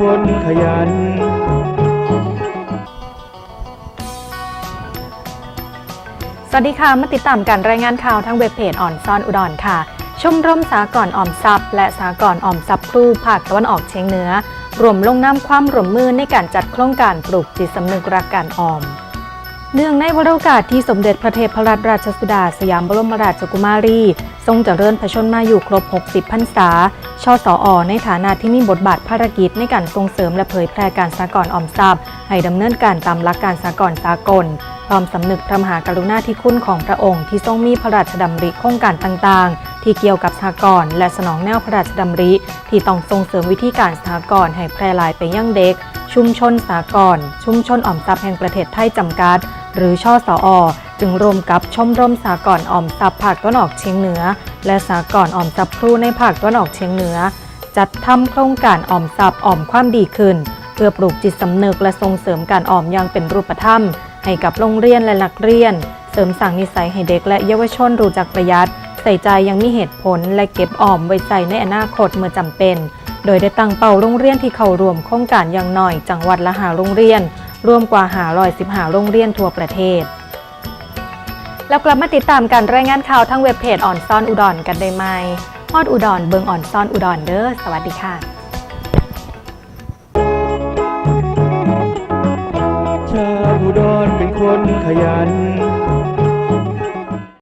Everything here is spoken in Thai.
คนขยัน สวัสดีค่ะ มาติดตามการรายงานข่าวทั้งเว็บเพจอ่อนซ่อนอุดรค่ะ ชมรมสากรออมทรัพย์ และสากรออมทรัพย์ครูภาคตะวันออกเฉียงเหนือรวมลงนามความร่วมมือในการจัดโครงการปลูกจิตสำนึกรักการออม เนื่องในวาระโอกาสที่สมเด็จพระเทพรัตนราชสุดาสยามบรมราชกุมารี ทรงเจริญพระชนมาอยู่ครบ 60 พรรษา ชสออในฐานะที่มีบทบาทภารกิจในการส่งเสริมและเผยแพร่การสากลออมทรัพย์ ให้ดำเนินการตามหลักการสากลสากล พร้อมสำนึกพระมหากรุณาธิคุณของพระองค์ที่ทรงมีพระราชดำริโครงการต่างๆ ที่เกี่ยวกับสหกรณ์และสนองแนวพระราชดำริ ที่ต้องส่งเสริมวิธีการสหกรณ์ให้แพร่หลายไปยังเด็ก ชุมชนสากรชุมชนออมทรัพย์แห่งประเทศไทยจำกัด หรือช่อสออจึงรวมกับชมรมสากรออมทรัพย์ภาคตะวันออกเฉียงเหนือ และสากรออมทรัพย์ครูในภาคตะวันออกเฉียงเหนือ จัดทำโครงการออมทรัพย์ออมความดีขึ้น เพื่อปลูกจิตสำนึกและส่งเสริมการออมอย่างเป็นรูปธรรม ให้กับโรงเรียนและนักเรียน เสริมสร้างนิสัยให้เด็กและเยาวชนรู้จักประหยัด ใส่ใจยังมีเหตุผลและเก็บออมไว้ใช้ในอนาคตเมื่อจำเป็น โดยได้ตั้งเป้าโรงเรียนที่เข้าร่วมโครงการอย่างน้อยจังหวัดละหาโรงเรียน รวมกว่าหาร้อยสิบหาโรงเรียนทั่วประเทศ แล้วกลับมาติดตามการรายงานข่าวทั้งเว็บเพจอ่อนซ่อนอุดรกันได้ไหมฮอดอุดรเบิงอ่อนซ่อนอุดรเด้อสวัสดีค่ะชาวอุดรเป็นคนขยัน